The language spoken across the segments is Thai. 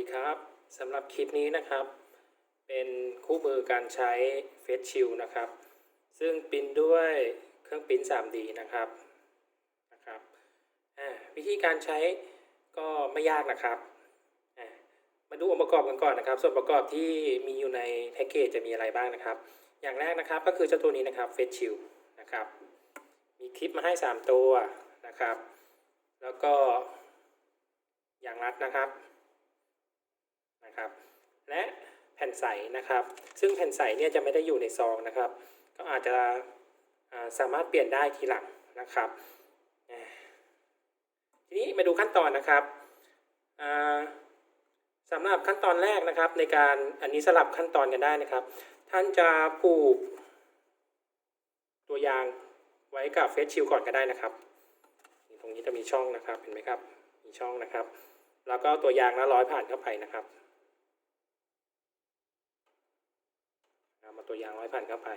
ดีครับสำหรับคลิปนี้นะครับ เป็นคู่มือการใช้เฟซชิลนะครับ ซึ่งปริ้นด้วยเครื่องปริ้น 3D นะครับนะครับวิธีการใช้ก็ไม่ยากนะครับ มาดูองค์ประกอบกันก่อนนะครับ ส่วนประกอบที่มีอยู่ในแพ็กเกจจะมีอะไรบ้างนะครับ อย่างแรกนะครับก็คือเจ้าตัวนี้นะครับเฟซชิลนะครับ มีคลิปมาให้ 3 ตัวนะครับ แล้วก็อย่างรัดนะครับ นะครับ และแผ่นใสนะครับ ซึ่งแผ่นใสเนี่ยจะไม่ได้อยู่ในซองนะครับ ก็อาจจะสามารถเปลี่ยนได้ทีหลังนะครับ ทีนี้มาดูขั้นตอนนะครับสำหรับขั้นตอนแรกนะครับ ในการอันนี้สลับขั้นตอนกันได้นะครับ ท่านจะผูก ตัวยางไว้กับเฟซชิลก่อนก็ได้นะครับ ตรงนี้จะมีช่องนะครับเห็นไหมครับ มีช่องนะครับ แล้วก็ตัวยางแล้วร้อยผ่านเข้าไปนะครับ เอามาตัวยางร้อยผ่านเข้าไป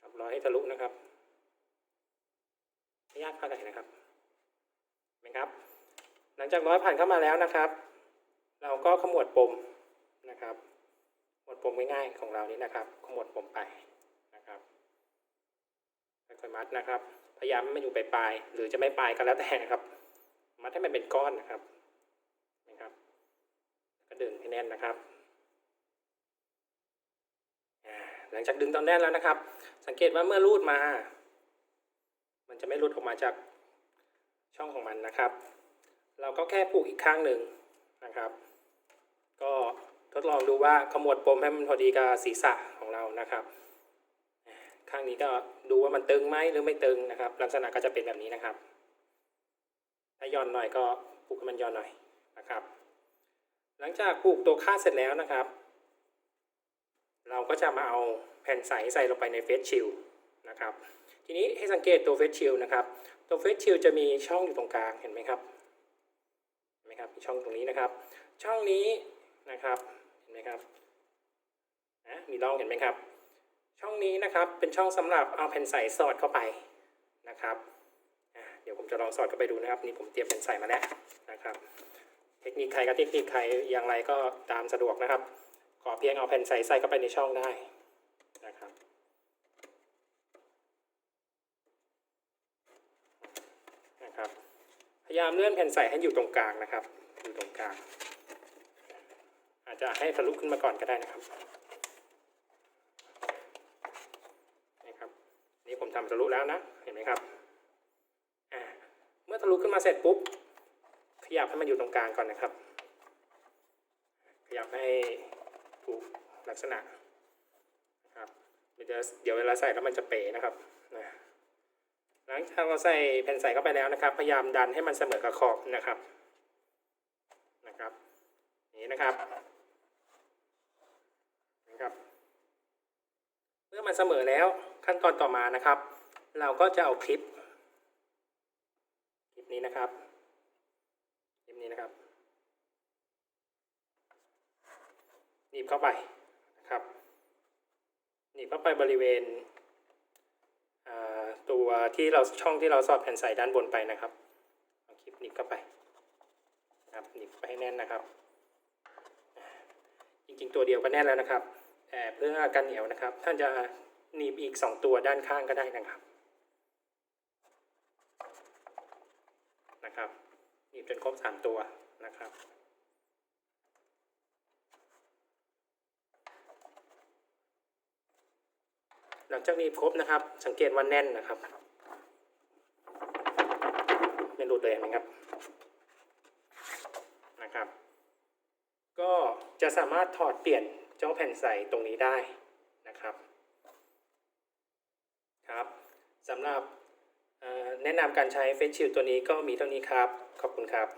ครับร้อยให้ทะลุนะครับไม่ยากเท่าไหร่นะครับเห็นไหมครับ หลังจากร้อยผ่านเข้ามาแล้วนะครับ เราก็ขมวดปมนะครับขมวดปมง่ายๆของเรานี้นะครับ ขมวดปมไปนะครับค่อยๆมัดนะครับ พยายามไม่อยู่ปลายหรือจะไม่ปลายก็แล้วแต่นะครับ มัดให้มันเป็นก้อนนะครับนะครับ ก็ดึงให้แน่นนะครับอ่าห ลังจากดึงตอนแน่นแล้วนะครับ สังเกตว่าเมื่อรูดมา มันจะไม่รูดออกมาจากช่องของมันนะครับ เราก็แค่ผูกอีกข้างหนึ่งนะครับ ก็ทดลองดูว่าขมวดปมให้มันพอดีกับศีรษะของเรานะครับ ข้างนี้ก็ดูว่ามันตึงไหมหรือไม่ตึงนะครับ ลักษณะก็จะเป็นแบบนี้นะครับ ถ้าย่อนหน่อยก็ผูกให้มันย่อนหน่อยนะครับ หลังจากผูกตัวคาดเสร็จแล้วนะครับ เราก็จะมาเอาแผ่นใสใส่ลงไปในเฟสชิลนะครับทีนี้ให้สังเกตตัวเฟสชิลนะครับตัวเฟสชิลจะมีช่องอยู่ตรงกลางเห็นไหมครับเห็นไหมครับช่องตรงนี้นะครับ ช่องนี้นะครับเห็นไหมครับนะมีร่องเห็นไหมครับ ช่องนี้นะครับเป็นช่องสำหรับเอาแผ่นใสสอดเข้าไปนะครับเดี๋ยวผมจะลองสอดเข้าไปดูนะครับ นี่ผมเตรียมแผ่นใสมาแล้วนะครับ เทคนิคใครกับเทคนิคใครอย่างไรก็ตามสะดวกนะครับ ขอเพียงเอาแผ่นใสใส่เข้าไปในช่องได้นะครับนะครับ พยายามเลื่อนแผ่นใสให้อยู่ตรงกลางนะครับ อยู่ตรงกลาง อาจจะให้ทะลุขึ้นมาก่อนก็ได้นะครับนะครับ นี่ผมทำทะลุแล้วนะ เห็นไหมครับอ่าเมื่อทะลุขึ้นมาเสร็จปุ๊บ ขยับให้มันอยู่ตรงกลางก่อนนะครับ ขยับให้ ถูกลักษณะนะครับเดี๋ยวเดี๋ยวเวลาใส่แล้วมันจะเป๋นะครับนะหลังจากเราใส่แผ่นใส่เข้าไปแล้วนะครับ พยายามดันให้มันเสมอกับขอบนะครับนะครับนี้นะครับนะครับ เมื่อมันเสมอแล้วขั้นตอนต่อมานะครับ เราก็จะเอาคลิป คลิปนี้นะครับ คลิปนี้นะครับ นีบเข้าไปนะครับหนีบเข้าไปบริเวณตัวที่เราช่องที่เราสอดแผ่นใส่ด้านบนไปนะครับเอาคลิปหนีบเข้าไปนะครับหนีบไปให้แน่นนะครับ จริงๆตัวเดียวก็แน่นแล้วนะครับแต่เพื่อกันเหนียวนะครับ ท่านจะหนีบอีก 2 ตัวด้านข้างก็ได้นะครับนะครับหนีบจนครบ 3 ตัวนะครับ หลังจากนีบครบนะครับ สังเกตว่าแน่นนะครับไม่หลุดเลยนะครับนะครับ ก็จะสามารถถอดเปลี่ยนเจ้าแผ่นใสตรงนี้ได้นะครับครับสำหรับแนะนำการใช้เฟซชิลตัวนี้ก็มีเท่านี้ครับ ขอบคุณครับ